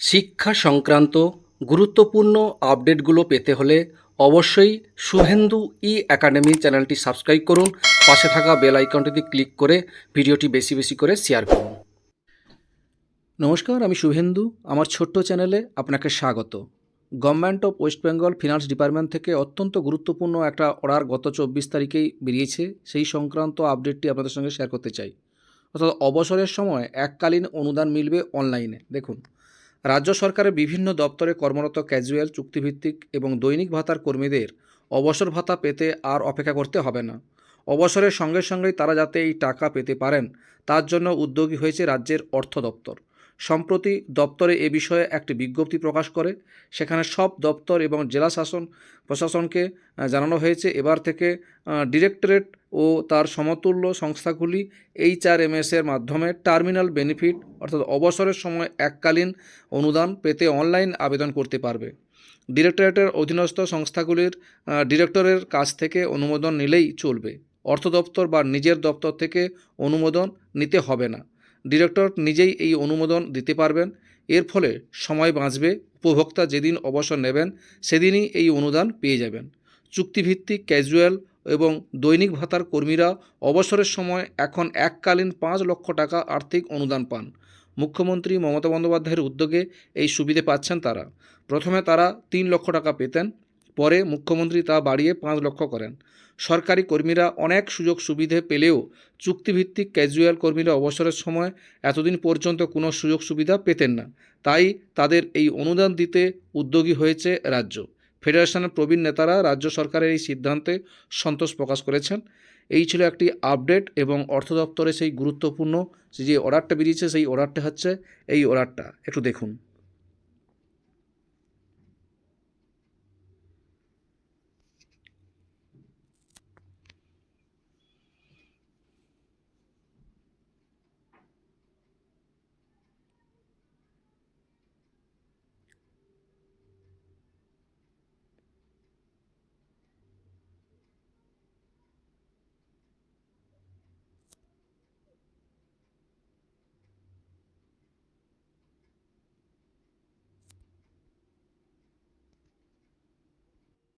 শিক্ষা সংক্রান্ত গুরুত্বপূর্ণ আপডেটগুলো পেতে হলে অবশ্যই শুভেন্দু ই একাডেমি চ্যানেলটি সাবস্ক্রাইব করুন। পাশে থাকা বেল আইকনটিতে ক্লিক করে ভিডিওটি বেশি বেশি করে শেয়ার করুন। নমস্কার, আমি শুভেন্দু। আমার ছোট্ট চ্যানেলে আপনাকে স্বাগত। Government of West Bengal finance department থেকে অত্যন্ত গুরুত্বপূর্ণ একটা অর্ডার গত চব্বিশ তারিখেই বেরিয়েছে। সেই সংক্রান্ত আপডেটটি আপনাদের সঙ্গে শেয়ার করতে চাই। অর্থাৎ অবসরের সময় এককালীন অনুদান মিলবে অনলাইনে দেখুন রাজ্য সরকারের বিভিন্ন দপ্তরে কর্মরত ক্যাজুয়াল চুক্তিভিত্তিক এবং দৈনিক ভাতার কর্মীদের অবসর ভাতা পেতে আর অপেক্ষা করতে হবে না। অবসরের সঙ্গে সঙ্গেই তারা যাতে এই টাকা পেতে পারেন, তার জন্য উদ্যোগী হয়েছে রাজ্যের অর্থ দপ্তর। সম্প্রতি দপ্তরে এ বিষয়ে একটি বিজ্ঞপ্তি প্রকাশ করে, সেখানে সব দপ্তর এবং জেলা শাসন প্রশাসনকে জানানো হয়েছে। এবার থেকে ডিরেক্টরেট ও তার সমতুল্য সংস্থাগুলি এইচ আর এম এর মাধ্যমে টার্মিনাল বেনিফিট, অর্থাৎ অবসরের সময় এককালীন অনুদান পেতে অনলাইন আবেদন করতে পারবে। ডিরেক্টরেটের অধীনস্থ সংস্থাগুলির ডিরেক্টরের কাছ থেকে অনুমোদন নিলেই চলবে। অর্থ দপ্তর বা নিজের দপ্তর থেকে অনুমোদন নিতে হবে না। ডিরেক্টর নিজেই এই অনুমোদন দিতে পারবেন। এর ফলে সময় বাঁচবে। উপভোক্তা যেদিন অবসর নেবেন, সেদিনই এই অনুদান পেয়ে যাবেন। চুক্তিভিত্তিক, ক্যাজুয়াল এবং দৈনিক ভাতার কর্মীরা অবসরের সময় এখন এককালীন পাঁচ লক্ষ টাকা আর্থিক অনুদান পান। মুখ্যমন্ত্রী মমতা বন্দ্যোপাধ্যায়ের উদ্যোগে এই সুবিধে পাচ্ছেন তারা। প্রথমে তারা তিন লক্ষ টাকা পেতেন। পরে মুখ্যমন্ত্রী তা বাড়িয়ে পাঁচ লক্ষ করেন। সরকারি কর্মীরা অনেক সুযোগ সুবিধে পেলেও চুক্তিভিত্তিক ক্যাজুয়াল কর্মীরা অবসরের সময় এতদিন পর্যন্ত কোনো সুযোগ সুবিধা পেতেন না। তাই তাদের এই অনুদান দিতে উদ্যোগী হয়েছে রাজ্য। ফেডারেশনের প্রবীণ নেতারা রাজ্য সরকারের এই সিদ্ধান্তে সন্তোষ প্রকাশ করেছেন। এই ছিল একটি আপডেট এবং অর্থ দপ্তরে সেই গুরুত্বপূর্ণ যে অর্ডারটা বেরিয়েছে, সেই অর্ডারটা হচ্ছে এই অর্ডারটা একটু দেখুন।